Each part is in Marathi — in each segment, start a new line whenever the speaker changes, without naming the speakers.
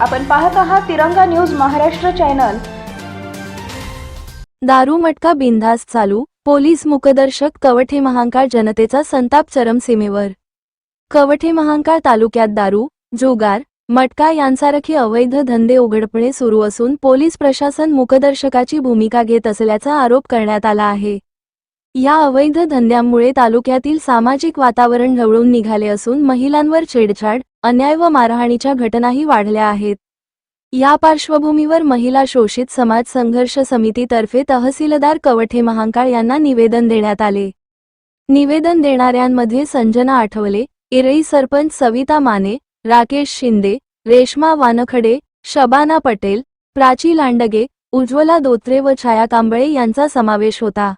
आपण पाहत आहात तिरंगा न्यूज महाराष्ट्र चॅनल.
दारू मटका बिनधास्त चालू पोलीस मुकदर्शक कवठे महांकाळ जनतेचा संताप चरमसीमेवर कवठे महांकाळ तालुक्यात दारू जुगार मटका यांसारखे अवैध धंदे उघडपणे सुरू असून पोलीस प्रशासन मुकदर्शकाची भूमिका घेत असल्याचा आरोप करण्यात आला आहे. या अवैध धंद्यांमुळे तालुक्यातील सामाजिक वातावरण ढवळून निघाले असून महिलांवर छेडछाड अन्याय व मारहाणीच्या घटनाही वाढल्या आहेत. या पार्श्वभूमीवर महिला शोषित समाज संघर्ष समितीतर्फे तहसीलदार कवठे महांकाळ यांना निवेदन देण्यात आले. निवेदन देणाऱ्यांमध्ये संजना आठवले इरई सरपंच सविता माने राकेश शिंदे रेश्मा वानखडे शबाना पटेल प्राची लांडगे उज्ज्वला दोत्रे व छाया कांबळे यांचा समावेश होता.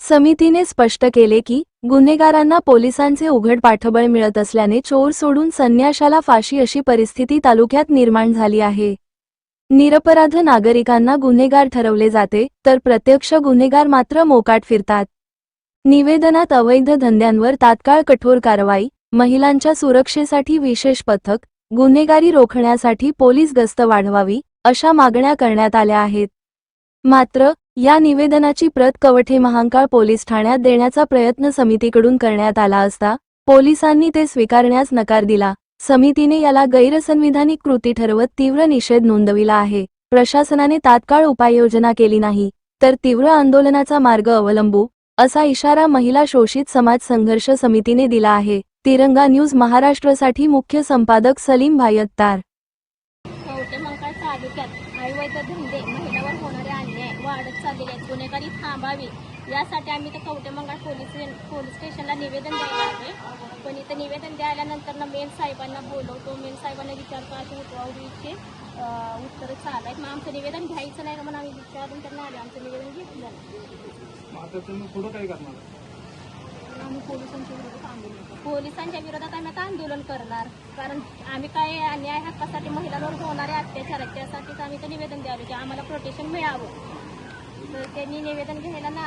समितीने स्पष्ट केले की गुन्हेगारांना पोलिसांचे उघड पाठबळ मिळत असल्याने चोर सोडून संन्याशाला फाशी अशी परिस्थिती तालुक्यात निर्माण झाली आहे. निरपराध नागरिकांना गुन्हेगार ठरवले जाते तर प्रत्यक्ष गुन्हेगार मात्र मोकाट फिरतात. निवेदनात अवैध धंद्यांवर तात्काळ कठोर कारवाई महिलांच्या सुरक्षेसाठी विशेष पथक गुन्हेगारी रोखण्यासाठी पोलीस गस्त वाढवावी अशा मागण्या करण्यात आल्या आहेत. मात्र या निवेदनाची प्रत कवठे महांकाळ पोलीस ठाण्यात देण्याचा प्रयत्न समितीकडून करण्यात आला असता पोलिसांनी ते स्वीकारण्यास नकार दिला. समितीने याला गैरसंविधानिक कृती ठरवत तीव्र निषेध नोंदविला आहे. प्रशासनाने तात्काळ उपाययोजना केली नाही तर तीव्र आंदोलनाचा मार्ग अवलंबू असा इशारा महिला शोषित समाज संघर्ष समितीने दिला आहे. तिरंगा न्यूज महाराष्ट्रसाठी मुख्य संपादक सलीम भायत्तार
कवटे मंकाळ तालुक्यात अवैध धंदे महिलांवर होणारे अन्याय वाढत चाललेले आहेत गुन्हेगारी थांबावी. यासाठी आम्ही तर कवटे मंकाळ पोलीस पोलीस स्टेशनला निवेदन द्यायला आलोय. पण इथं निवेदन द्यायल्यानंतर ना मेन साहेबांना बोलवतो. मेन साहेबांना विचारतो असे उठवावीचे उत्तरं चालू आहेत मग आमचं निवेदन घ्यायचं नाही म्हणून आम्ही विचारून तर नाही आलो. आमचं निवेदन घेतलं नाही.
मग आता तुम्ही पुढं काय करणार?
आम्ही पोलिसांच्या विरोधात आंदोलन पोलिसांच्या विरोधात आम्ही आता आंदोलन करणार. कारण आम्ही काय अन्याय हक्कासाठी महिलांवर होणारे अत्याचार आहेत त्यासाठीच आम्ही तर निवेदन द्यावे की आम्हाला प्रोटेक्शन मिळावं. तर त्यांनी निवेदन घ्यायला ना